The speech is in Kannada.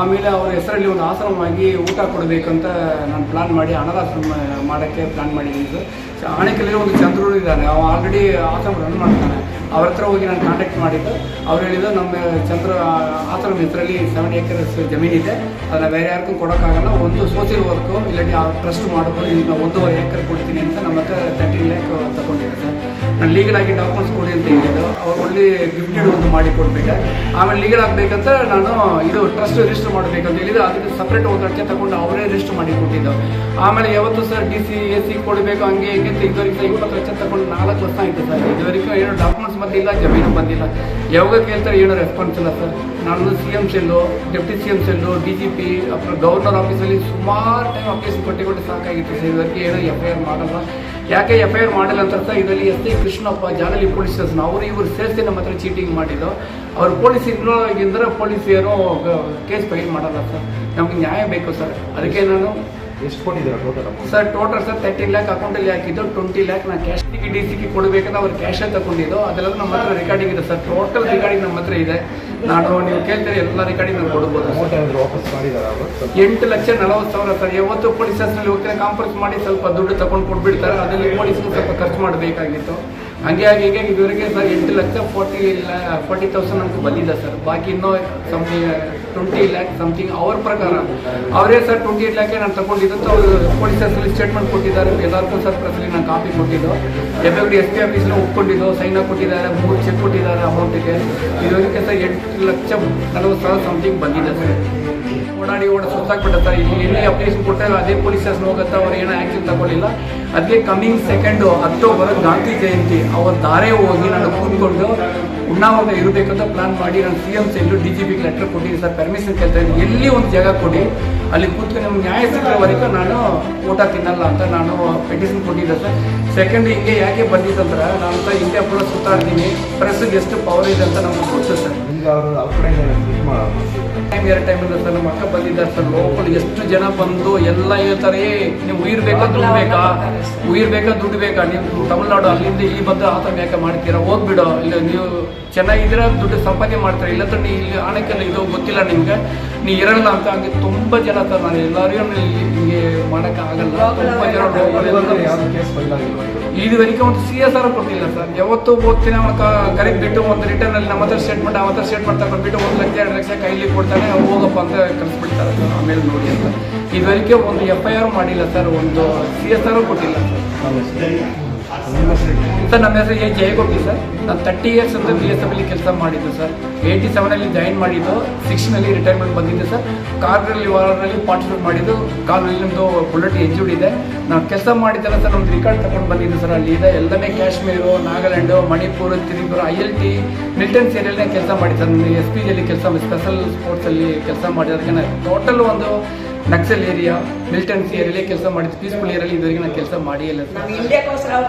ಆಮೇಲೆ ಅವ್ರ ಹೆಸರಲ್ಲಿ ಒಂದು ಆಶ್ರಮವಾಗಿ ಊಟ ಕೊಡಬೇಕಂತ ನಾನು ಪ್ಲಾನ್ ಮಾಡಿ ಅನಾಥಾಶ್ರಮ ಮಾಡೋಕ್ಕೆ ಪ್ಲಾನ್ ಮಾಡಿದ್ದೀನಿ ಸರ್. ಆಣೆಕಲ್ಲಿ ಒಂದು ಚಂದ್ರೂರು ಇದ್ದಾನೆ. ಅವ ಆಲ್ರೆಡಿ ಆಶ್ರಮ ರನ್ ಮಾಡ್ತಾನೆ. ಅವ್ರ ಹತ್ರ ಹೋಗಿ ನಾನು ಕಾಂಟ್ಯಾಕ್ಟ್ ಮಾಡಿದ್ದು. ಅವ್ರು ಹೇಳಿದ್ದು ನಮ್ಮ ಚಂದ್ರ ಆಶ್ರಮ ಹೆಸರಲ್ಲಿ ಸೆವೆನ್ ಏಕರ್ಸ್ ಜಮೀನಿದೆ ಅದನ್ನ ಬೇರೆ ಯಾರಿಗೂ ಕೊಡೋಕ್ಕಾಗಲ್ಲ. ಒಂದು ಸೋಷಿಯಲ್ ವರ್ಕು ಇಲ್ಲಾಂದ್ರೆ ಆ ಟ್ರಸ್ಟ್ ಮಾಡೋದು ಈಗ ಒಂದೂವರೆ ಏಕರ್ ಕೊಡ್ತೀನಿ ಅಂತ ನಮ್ಮ ಹತ್ರ ತರ್ಟೀನ್ ಲ್ಯಾಕ್ ತಗೊಂಡಿದ್ದೆ ನಾನು ಲೀಗಲ್ ಆಗಿ ಡಾಕ್ಯುಮೆಂಟ್ಸ್ ಕೊಡಿ ಅಂತ ಹೇಳಿದ್ದು. ಅವ್ರು ಒಳ್ಳೆ ಗಿಫ್ಟೆಡ್ ಒಂದು ಮಾಡಿ ಕೊಡ್ಬೇಕು ಆಮೇಲೆ ಲೀಗಲ್ ಆಗಬೇಕಂತ ನಾನು ಇದು ಟ್ರಸ್ಟ್ ರಿಜಿಸ್ಟರ್ ಮಾಡಬೇಕಂತ ಹೇಳಿದ್ರು ಅದಕ್ಕೆ ಸಪ್ರೇಟ್ ಒಂದು ಅರ್ಜಿ ತಗೊಂಡು ಅವರೇ ರಿಜಿಸ್ಟರ್ ಮಾಡಿ ಕೊಟ್ಟಿದ್ದು. ಆಮೇಲೆ ಯಾವತ್ತು sir D C A C ಕೊಡಬೇಕು, ಹಂಗೆ ಹಿಂಗೆ ಅಂತ ಇದುವರೆಗೆ ಇವತ್ತು ಲಕ್ಷ ತಗೊಂಡು ನಾಲ್ಕು ವರ್ಷ ಆಯಿತು ಸರ್. ಇದುವರೆಗೂ ಏನು ಡಾಕ್ಯುಮೆಂಟ್ಸ್ ಬಂದಿಲ್ಲ, ಜಮೀನು ಬಂದಿಲ್ಲ. ಯಾವಾಗ ಕೇಳ್ತಾರೆ, ಏನೋ ರೆಸ್ಪಾನ್ಸ್ ಇಲ್ಲ ಸರ್. ನಾನು C M cell deputy C M cell D G P ಅಥವಾ ಗವರ್ನರ್ ಆಫೀಸಲ್ಲಿ ಸುಮಾರು ಟೈಮ್ ಆಫೀಸ್ ಕೊಟ್ಟು ಕೊಟ್ಟು ಸಾಕಾಗಿತ್ತು ಸರ್. ಇದಕ್ಕೆ ಏನೋ ಎಫ್ ಐ ಆರ್ ಮಾಡಲ್ಲ. ಯಾಕೆ ಎಫ್ ಐ ಆರ್ ಮಾಡಿಲ್ಲ ಅಂತ ಸರ್? ಇದರಲ್ಲಿ ಎಸ್ ಐ ಕೃಷ್ಣಪ್ಪ ಜಾನಲಿ ಪೊಲೀಸ್ ಸ್ಟೇಷನ್ ಅವರು ಇವರು ಸೇರಿಸಿ ನಮ್ಮ ಹತ್ರ ಚೀಟಿಂಗ್ ಮಾಡಿದ್ದು. ಅವ್ರು ಪೊಲೀಸ್ ಇನ್ವಾಲ್ವ್ ಆಗಿದ್ದರೆ ಪೊಲೀಸ್ ಏನೋ ಕೇಸ್ ಫೈಲ್ ಮಾಡಲ್ಲ ಸರ್. ನಮಗೆ ನ್ಯಾಯ ಬೇಕು ಸರ್. ಅದಕ್ಕೆ ನಾನು ಎಷ್ಟು ಕೊಟ್ಟಿದ್ದೀರಾ total sir total sir thirty lakh ಅಕೌಂಟಲ್ಲಿ ಹಾಕಿದ್ದು ಟ್ವೆಂಟಿ ಲ್ಯಾಕ್ ನಾನು ಕ್ಯಾಶ್ ಡಿ ಡಿ ಸಿಗೆ ಕೊಡಬೇಕಂತ ಅವ್ರು ಕ್ಯಾಶೇ ತಗೊಂಡಿದ್ದು. ಅದೆಲ್ಲ ನಮ್ಮ ಹತ್ರ ರೆಕಾರ್ಡಿಂಗ್ ಇದೆ ಸರ್. ಟೋಟಲ್ ರೆಕಾರ್ಡಿಂಗ್ ನಮ್ಮ ಹತ್ರ ಇದೆ. ನಾನು ನೀವು ಕೇಳ್ತೀರಿ ಎಲ್ಲ ರೆಕಾರ್ಡಿಂಗ್ ನಾವು ಕೊಡ್ಬೋದು ಸರ್. ಅಮೌಂಟ್ ಏನಾದರೂ ವಾಪಸ್ ಅವರು? ಎಂಟು ಲಕ್ಷ ನಲವತ್ತು ಸಾವಿರ ಸರ್. ಯಾವತ್ತು ಪೊಲೀಸ್ ಸ್ಟೇಷನಲ್ಲಿ ಹೋಗ್ತಾರೆ ಕಾಂಪ್ರೆಸ್ ಮಾಡಿ ಸ್ವಲ್ಪ ದುಡ್ಡು ತಗೊಂಡು ಕೊಟ್ಬಿಡ್ತಾರೆ. ಅದರಲ್ಲಿ ಪೊಲೀಸ್ಗೆ ಸ್ವಲ್ಪ ಖರ್ಚು ಮಾಡಬೇಕಾಗಿತ್ತು. ಹಂಗೆ ಆಗಿ ಹೀಗೆ ಇದುವರೆಗೆ ಸರ್ ಎಂಟು ಲಕ್ಷ ಫೋರ್ಟಿ ಫೋರ್ಟಿ ತೌಸಂಡ್ ನಮಗೆ ಬಂದಿದೆ ಸರ್. ಬಾಕಿ ಇನ್ನೂ ಸಮಥಿಂಗ್ ಟ್ವೆಂಟಿ ಲ್ಯಾಕ್ ಸಮಥಿಂಗ್ ಅವ್ರ ಪ್ರಕಾರ. ಅವರೇ ಸರ್ ಟ್ವೆಂಟಿ ಏಟ್ ಲ್ಯಾಕೆ ನಾನು ತಗೊಂಡಿದ್ದು. ಅಂತ ಅವರು ಪೊಲೀಸ್ ಸ್ಟೇಷನಲ್ಲಿ ಸ್ಟೇಟ್ಮೆಂಟ್ ಕೊಟ್ಟಿದ್ದಾರೆ. ಎಲ್ಲರಿಗೂ ಸರ್ ಪ್ರೆಸ್ಲಿ ನಾನು ಕಾಪಿ ಕೊಟ್ಟಿದ್ದು. ಎಫ್ ಎಸ್ ಪಿ ಆಫೀಸ್ನ ಒಪ್ಕೊಂಡಿದ್ದು. ಸೈನ್ ಕೊಟ್ಟಿದ್ದಾರೆ. ಮೂರು ಚೆಕ್ ಕೊಟ್ಟಿದ್ದಾರೆ ಅಮೌಂಟಿಗೆ ಇದುವರೆಗೆ ಸರ್ ಎಂಟು ಲಕ್ಷ ನಲವತ್ತು ಸಾವಿರ ಸಮಥಿಂಗ್ ಬಂದಿದೆ ಸರ್. ಓಡಾಡಿ ಓಡ ಸುತ್ತಾಕ್ಬಿಟ್ಟ ಸರ್ ಇಲ್ಲಿ ಎಲ್ಲಿ ಅಪ್ಲಿಕೇಶನ್ ಕೊಟ್ಟಾಗ ಅದೇ ಪೊಲೀಸ್ ಸ್ಟೇಷನ್ ಹೋಗುತ್ತಾ ಅವ್ರು ಏನೋ ಆ್ಯಕ್ಷನ್ ತಗೊಳ್ಳಿಲ್ಲ. ಅದಕ್ಕೆ coming second October Gandhi Jayanti, ಅವ್ರ ದಾರೆ ಹೋಗಿ ನಾನು ಕೂತ್ಕೊಂಡು ಉಣ್ಣಾವಾಗ ಇರಬೇಕಂತ ಪ್ಲಾನ್ ಮಾಡಿ ನಾನು C M cell D G ಬಿಗೆ ಲೆಟರ್ ಕೊಟ್ಟಿದ್ದೀನಿ ಸರ್. ಪರ್ಮಿಷನ್ ಕೇಳ್ತಾ ಇದ್ದೀನಿ. ಎಲ್ಲಿ ಒಂದು ಜಾಗ ಕೊಡಿ. ಅಲ್ಲಿ ಕೂತ್ಕೊಂಡು ನಿಮ್ಗೆ ನ್ಯಾಯ ಸಿಗೋವರೆಗೂ ನಾನು ಊಟ ತಿನ್ನಲ್ಲ ಅಂತ ನಾನು ಪೆಟಿಷನ್ ಕೊಟ್ಟಿದ್ದೆ ಸರ್. ಸೆಕೆಂಡ್ ಹಿಂಗೆ ಯಾಕೆ ಬಂದಿದ್ದಂದ್ರೆ ನಾನು ಸಹ ಇಂಡಿಯಾ ಕೂಡ ಸುತ್ತಾಡ್ತೀನಿ ಪ್ರೆಸ್ಗೆ ಎಷ್ಟು ಪವರ್ ಇದೆ ಅಂತ ನಮ್ಗೆ ಗೊತ್ತು ಸರ್. ಟೈಮ್ ಎರಡು ಟೈಮ್ ಇದೆ ಸರ್ ನಮ್ಮ ಅಕ್ಕ ಬಂದಿದ್ದಾರೆ ಸರ್. ಲೋಕಲ್ ಎಷ್ಟು ಜನ ಬಂದು ಎಲ್ಲ ಹೇಳ್ತಾರೆ "ಏ, ನೀವು ಉಯಿರ್ ಬೇಕಾ ದುಡ್ಡು ಬೇಕಾ? ಉಯಿರ್ ಬೇಕಾ ದುಡ್ಡು ಬೇಕಾ? ನೀವು ತಮಿಳ್ನಾಡು ಅಲ್ಲಿಂದ ಇಲ್ಲಿ ಬಂದು ಆತ ಯಾಕೆ ಮಾಡ್ತೀರಾ? ಹೋಗ್ಬಿಡೋ. ಇಲ್ಲ ನೀವು ಚೆನ್ನಾಗಿದ್ರೆ ದುಡ್ಡು ಸಂಪಾದನೆ ಮಾಡ್ತಾರೆ. ಇಲ್ಲ ನೀ ಇಲ್ಲಿ ಆಣಕ್ಕೆಲ್ಲ ಇದು ಗೊತ್ತಿಲ್ಲ ನಿಮ್ಗೆ. ನೀ ಇರಲ್ಲ ಅಂತ ಹಂಗೆ ತುಂಬ ಜನ ಸರ್ ನಾನು ಎಲ್ಲರಿಗೂ ಹಿಂಗೆ ಮಾಡೋಕ್ಕಾಗಲ್ಲ ತುಂಬ ಜನ? ಇದುವರೆಗೆ ಒಂದು ಸಿ ಎಸ್ ಆರ್ ಕೊಟ್ಟಿಲ್ಲ ಸರ್. ಯಾವತ್ತು ಓದ್ತೀನಿ ಅವನ ಕರೆಕ್ಟ್ ಬಿಟ್ಟು ಒಂದು ರಿಟರ್ನ್ ಅಲ್ಲಿ ನಮ್ಮ ಹತ್ರ ಸ್ಟೇಟ್ಮೆಂಟ್ ಅವತ್ತ ಹತ್ರ ಸ್ಟೇಟ್ಮೆಂಟ್ ತಗೊಂಡ್ಬಿಟ್ಟು ಒಂದು ಲಕ್ಷ ಎರಡು ಲಕ್ಷ ಕೈಲಿ ಕೊಡ್ತಾನೆ ಹೋಗಪ್ಪ ಅಂತ ಕಳಿಸ್ಬಿಡ್ತಾರೆ ಸರ್ ಆಮೇಲೆ ನೋಡಿ ಅಂತ. ಇದುವರೆಗೆ ಒಂದು ಎಫ್ ಐ ಆರ್ ಮಾಡಿಲ್ಲ ಸರ್ ಒಂದು ಸಿ ಎಸ್ ಆರ್ ಕೊಟ್ಟಿಲ್ಲ ಸರ್. ಸರ್, ನಮ್ಮ ಹೆಸರು ಎ ಜಯಗೋಪಿ ಸರ್. ನಾನು ತರ್ಟಿ ಇಯರ್ಸ್ ಅಂತ ಬಿ ಎಸ್ ಎಫ್ ಅಲ್ಲಿ ಕೆಲಸ ಮಾಡಿದ್ದು ಸರ್. ಏಯ್ಟಿ ಸೆವೆನಲ್ಲಿ ಜಾಯಿನ್ ಮಾಡಿದ್ದು ಸಿಕ್ಸ್ನಲ್ಲಿ ರಿಟೈರ್ಮೆಂಟ್ ಬಂದಿದ್ದೆ ಸರ್. ಕಾರ್ನಲ್ಲಿ ವಾರಲ್ಲಿ ಪಾರ್ಟಿಸಿಪೇಟ್ ಮಾಡಿದ್ದು ಕಾರಲ್ಲಿ ನಮ್ಮದು ಬುಲೆಟ್ ಇಂಜೂರ್ಡ್ ಇದೆ. ನಾನು ಕೆಲಸ ಮಾಡಿದ್ದೆಲ್ಲ ಸರ್, ನಮ್ದು ರಿಕಾರ್ಡ್ ತಗೊಂಡು ಬಂದಿದ್ದು ಸರ್ ಅಲ್ಲಿ ಇದೆ. ಎಲ್ಲನೇ Kashmir Nagaland Manipur Tripura I L T ಮಿಲ್ಟನ್ಸ್ ಏರಿಯಲ್ಲೇ ಕೆಲಸ ಮಾಡಿದ್ದೆ ನಾನು ಎಸ್ ಪಿ ಜಿಯಲ್ಲಿ ಕೆಲಸ ಸ್ಪೆಷಲ್ ಸ್ಪೋರ್ಟ್ಸಲ್ಲಿ ಕೆಲಸ ಮಾಡಿದ್ದಾರೆ ಟೋಟಲ್ ಒಂದು ನಕ್ಸಲ್ ಏರಿಯಾ, ಮಿಲಿಟೆನ್ಸಿ ಏರಿಯಲ್ಲಿ ಕೆಲಸ ಮಾಡಿದ್ದು ಪೀಸ್ಫುಲ್ ಏರಿಯಲ್ಲಿ ಇದುವರೆಗೆ ನಾನು ಕೆಲಸ ಮಾಡಿಯಲ್ಲ ಸರ್ ನಾವು ಇಂಡಿಯಾಕ್ಕೋಸ್ಕರ ಅವ್ರು